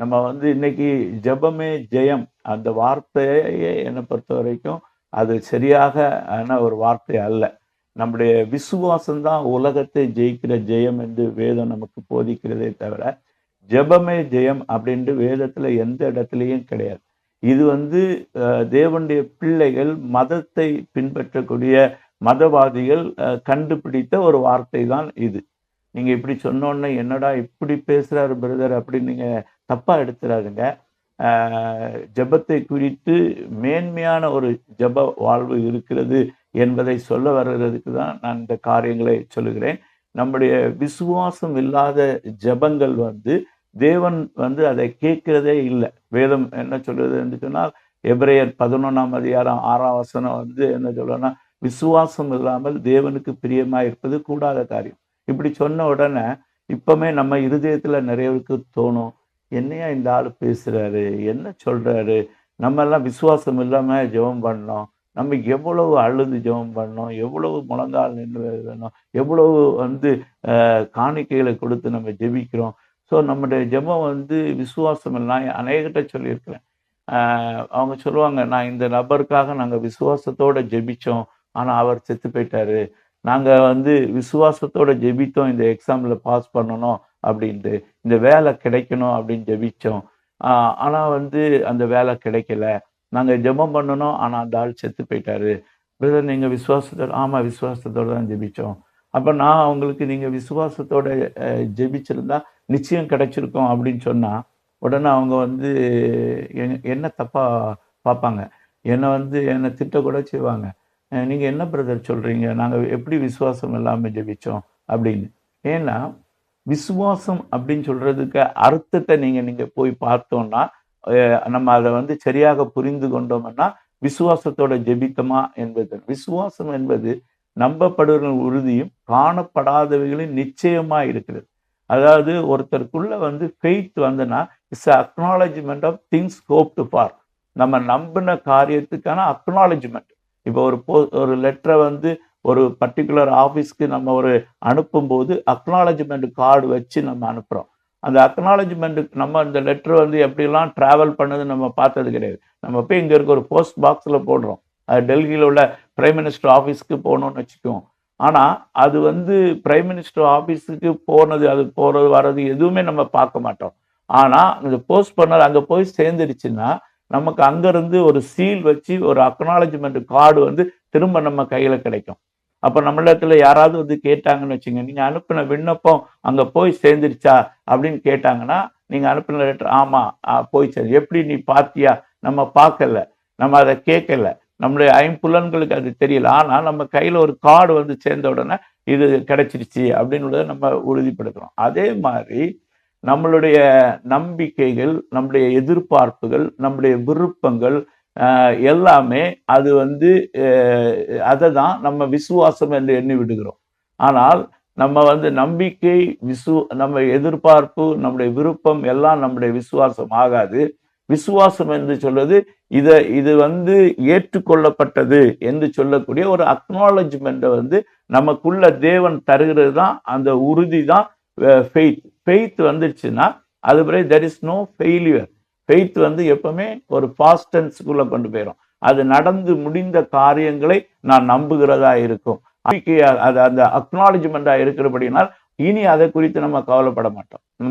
நம்ம வந்து இன்னைக்கு ஜெபமே ஜெயம். அந்த வார்த்தையே என்னை பொறுத்த வரைக்கும் அது சரியாக ஆன ஒரு வார்த்தை அல்ல. நம்முடைய விசுவாசம் தான் உலகத்தை ஜெயிக்கிற ஜெயம் என்று வேதம் நமக்கு போதிக்கிறதே தவிர ஜெபமே ஜெயம் அப்படின்ட்டு வேதத்தில் எந்த இடத்துலையும் கிடையாது. இது வந்து தேவனுடைய பிள்ளைகள் மதத்தை பின்பற்றக்கூடிய மதவாதிகள் கண்டுபிடித்த ஒரு வார்த்தை தான் இது. நீங்கள் இப்படி சொன்னோன்னே என்னடா இப்படி பேசுகிறாரு பிரதர் அப்படின்னு நீங்கள் தப்பாக எடுத்துறாருங்க. ஆஹ் ஜெபத்தை குறித்து மேன்மையான ஒரு ஜெப வாழ்வு இருக்கிறது என்பதை சொல்ல வர்றதுக்கு தான் நான் இந்த காரியங்களை சொல்லுகிறேன். நம்முடைய விசுவாசம் இல்லாத ஜெபங்கள் வந்து தேவன் வந்து அதை கேட்கிறதே இல்லை. வேதம் என்ன சொல்லுது என்று சொன்னால் எப்ரையர் பதினொன்றாம் அதிகாரம் ஆறாம் வசனம் வந்து என்ன சொல்லணும்னா விசுவாசம் இல்லாமல் தேவனுக்கு பிரியமாக இருப்பது கூடாத காரியம். இப்படி சொன்ன உடனே இப்பவுமே நம்ம இருதயத்துல நிறையவருக்கு தோணும் என்னையா இந்த ஆள் பேசுறாரு என்ன சொல்றாரு? நம்ம எல்லாம் விசுவாசம் இல்லாம ஜெபம் பண்ணோம். நம்ம எவ்வளவு அழுது ஜெபம் பண்ணோம் எவ்வளவு முழங்கால் நின்று வேணும் எவ்வளவு வந்து காணிக்கைகளை கொடுத்து நம்ம ஜெபிக்கிறோம். ஸோ நம்முடைய ஜெபம் வந்து விசுவாசம் எல்லாம் அநேகிட்ட சொல்லியிருக்கிறேன். ஆஹ் அவங்க சொல்லுவாங்க நான் இந்த நபருக்காக நாங்கள் விசுவாசத்தோட ஜெபிச்சோம். ஆனால் அவர் செத்து போயிட்டாரு. நாங்கள் வந்து விசுவாசத்தோட ஜெபித்தோம் இந்த எக்ஸாமில் பாஸ் பண்ணணும் அப்படின்ட்டு. இந்த வேலை கிடைக்கணும் அப்படின்னு ஜெபித்தோம் ஆனால் வந்து அந்த வேலை கிடைக்கல. நாங்கள் ஜெபம் பண்ணணும் ஆனால் அந்த ஆள் செத்து போயிட்டாரு. பிரதர் நீங்கள் விசுவாசத்தோட ஆமாம் விசுவாசத்தோட தான் ஜெபித்தோம் அப்போ நான் அவங்களுக்கு நீங்கள் விசுவாசத்தோட ஜெபிச்சிருந்தா நிச்சயம் கிடைச்சிருக்கும் அப்படின்னு சொன்னால் உடனே அவங்க வந்து என்ன தப்பாக பார்ப்பாங்க என்னை வந்து என்னை திட்ட கூட செய்வாங்க. நீங்கள் நீங்க என்ன பிரதர் சொல்றீங்க? நாங்கள் எப்படி விசுவாசம் இல்லாமல் ஜெபிச்சோம் அப்படின்னு. ஏன்னா விசுவாசம் அப்படின்னு சொல்றதுக்கு அர்த்தத்தை நீங்கள் நீங்கள் போய் பார்த்தோன்னா நம்ம அதை வந்து சரியாக புரிந்து கொண்டோம்னா விசுவாசத்தோட ஜெபித்தமா என்பது. விசுவாசம் என்பது நம்பப்படுவர்கள் உறுதியும் காணப்படாதவைகளின் நிச்சயமா இருக்கிறது. அதாவது ஒருத்தருக்குள்ள வந்து ஃபெய்த் வந்துன்னா it's acknowledgement of things hoped for நம்ம நம்பின காரியத்துக்கான அக்னாலஜ்மெண்ட் இப்போ ஒரு போ ஒரு லெட்டரை வந்து ஒரு பர்டிகுலர் ஆஃபீஸ்க்கு நம்ம ஒரு அனுப்பும்போது அக்னாலஜ்மெண்ட் கார்டு வச்சு நம்ம அனுப்புகிறோம் அந்த அக்னாலஜ்மெண்ட்டுக்கு நம்ம அந்த லெட்ரு வந்து எப்படிலாம் ட்ராவல் பண்ணது நம்ம பார்த்தது கிடையாது. நம்ம போய் இங்கே இருக்க ஒரு போஸ்ட் பாக்ஸில் போடுறோம். அது டெல்லியில் உள்ள பிரைம் மினிஸ்டர் ஆஃபீஸ்க்கு போகணும்னு வச்சுக்குவோம். ஆனால் அது வந்து பிரைம் மினிஸ்டர் ஆஃபீஸுக்கு போனது அது போகிறது வர்றது எதுவுமே நம்ம பார்க்க மாட்டோம். ஆனால் இந்த போஸ்ட் பண்ணது அங்கே போய் சேர்ந்துருச்சுன்னா நமக்கு அங்கேருந்து ஒரு சீல் வச்சு ஒரு அக்னாலஜ்மெண்ட் கார்டு வந்து திரும்ப நம்ம கையில் கிடைக்கும். அப்போ நம்மளிடத்துல யாராவது வந்து கேட்டாங்கன்னு வச்சுங்க நீங்கள் அனுப்பின விண்ணப்பம் அங்கே போய் சேர்ந்துருச்சா? அப்படின்னு கேட்டாங்கன்னா நீங்கள் அனுப்பின லெட்டர் ஆமாம் போய் சேர். எப்படி நீ பார்த்தியா? நம்ம பார்க்கல. நம்ம அதை கேட்கல. நம்மளுடைய ஐம்புலன்களுக்கு அது தெரியல. ஆனால் நம்ம கையில் ஒரு கார்டு வந்து சேர்ந்த உடனே இது கிடைச்சிருச்சு அப்படின்னு நம்ம உறுதிப்படுத்துகிறோம் அதே மாதிரி நம்மளுடைய நம்பிக்கைகள் நம்முடைய எதிர்பார்ப்புகள் நம்முடைய விருப்பங்கள் எல்லாமே அது வந்து அதை தான் நம்ம விசுவாசம் என்று எண்ணி விடுகிறோம். ஆனால் நம்ம வந்து நம்பிக்கை விசு நம்ம எதிர்பார்ப்பு நம்முடைய விருப்பம் எல்லாம் நம்முடைய விசுவாசம் ஆகாது. விசுவாசம் என்று சொல்வது இதை இது வந்து ஏற்றுக்கொள்ளப்பட்டது என்று சொல்லக்கூடிய ஒரு அக்னாலஜ்மெண்ட்டை வந்து நமக்குள்ள தேவன் தருகிறது தான் அந்த உறுதி தான் ஃபெய்த் ஃபெய்த் வந்துடுச்சுன்னா அது பிறகு there is no failure faith வந்து எப்பவுமே ஒரு ஃபாஸ்டன்ஸுக்குள்ள கொண்டு போயிடும் அது நடந்து முடிந்த காரியங்களை நான் நம்புகிறதா இருக்கும். அது அந்த அக்னாலஜ்மெண்டா இருக்கிறபடினால் இனி அதை குறித்து நம்ம கவலைப்பட மாட்டோம்.